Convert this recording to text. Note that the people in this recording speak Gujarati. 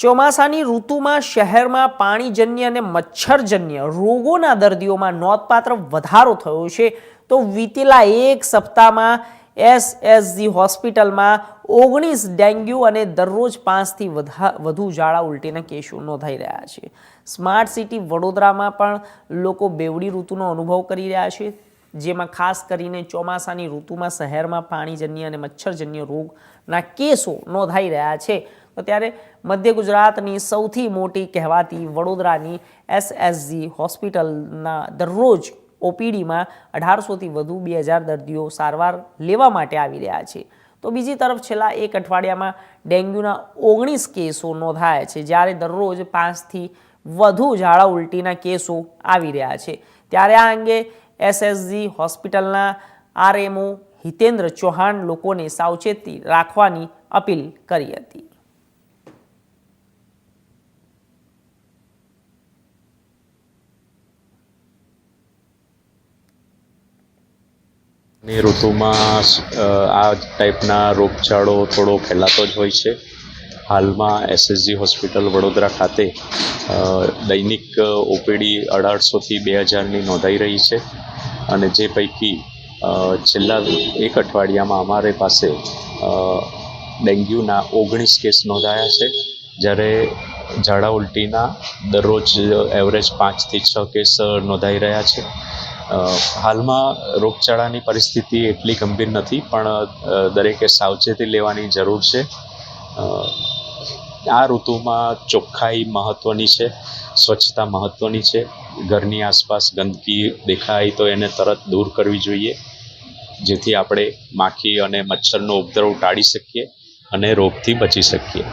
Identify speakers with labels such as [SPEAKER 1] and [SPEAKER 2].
[SPEAKER 1] ચોમાસાની ઋતુમાં શહેરમાં પાણીજન્ય અને મચ્છરજન્ય રોગોના દર્દીઓમાં નોંધપાત્ર વધારો થયો છે. તો વીતેલા એક સપ્તાહમાં એસએસજી હોસ્પિટલમાં ઓગણીસ ડેન્ગ્યુ અને દરરોજ પાંચથી વધા, વધુ ઝાડા ઉલટીના કેસો નોંધાઈ રહ્યા છે. સ્માર્ટ સિટી વડોદરામાં પણ લોકો બેવડી ઋતુનો અનુભવ કરી રહ્યા છે. જેમાં ખાસ કરીને ચોમાસાની ઋતુમાં શહેરમાં પાણીજન્ય અને મચ્છરજન્ય રોગના કેસો નોંધાઈ રહ્યા છે. તો ત્યારે મધ્ય ગુજરાતની સૌથી મોટી કહેવાતી વડોદરાની એસએસજી હોસ્પિટલના દરરોજ ઓપીડીમાં અઢારસોથી વધુ બે હજાર દર્દીઓ સારવાર લેવા માટે આવી રહ્યા છે. તો બીજી તરફ છેલ્લા એક અઠવાડિયામાં ડેન્ગ્યુના ઓગણીસ કેસો નોંધાયા છે, જ્યારે દરરોજ પાંચથી વધુ ઝાડા ઉલટીના કેસો આવી રહ્યા છે. ત્યારે આ અંગે એસએસજી હોસ્પિટલના આરએમઓ હિતેન્દ્ર ચૌહાણ લોકોને સાવચેતી રાખવાની અપીલ કરી હતી.
[SPEAKER 2] ની ઋતુમાં આ ટાઈપના રોગચાળો થોડો ફેલાતો જ હોય છે. હાલમાં એસએસજી હોસ્પિટલ વડોદરા ખાતે દૈનિક ઓપીડી અઢારસોથી બે હજારની નોંધાઈ રહી છે. અને જે પૈકી છેલ્લા એક અઠવાડિયામાં અમારી પાસે ડેન્ગ્યુના ઓગણીસ કેસ નોંધાયા છે. જ્યારે ઝાડા ઉલટીના દરરોજ એવરેજ પાંચથી છ કેસ નોંધાઈ રહ્યા છે. હાલમાં રોગચાળાની પરિસ્થિતિ એટલી ગંભીર નથી, પણ દરેકે સાવચેતી લેવાની જરૂર છે. આ ઋતુમાં ચોખ્ખાઈ મહત્ત્વની છે, સ્વચ્છતા મહત્ત્વની છે. ઘરની આસપાસ ગંદકી દેખાય તો એને તરત દૂર કરવી જોઈએ, જેથી આપણે માખી અને મચ્છરનો ઉપદ્રવ ટાળી શકીએ અને રોગથી બચી શકીએ.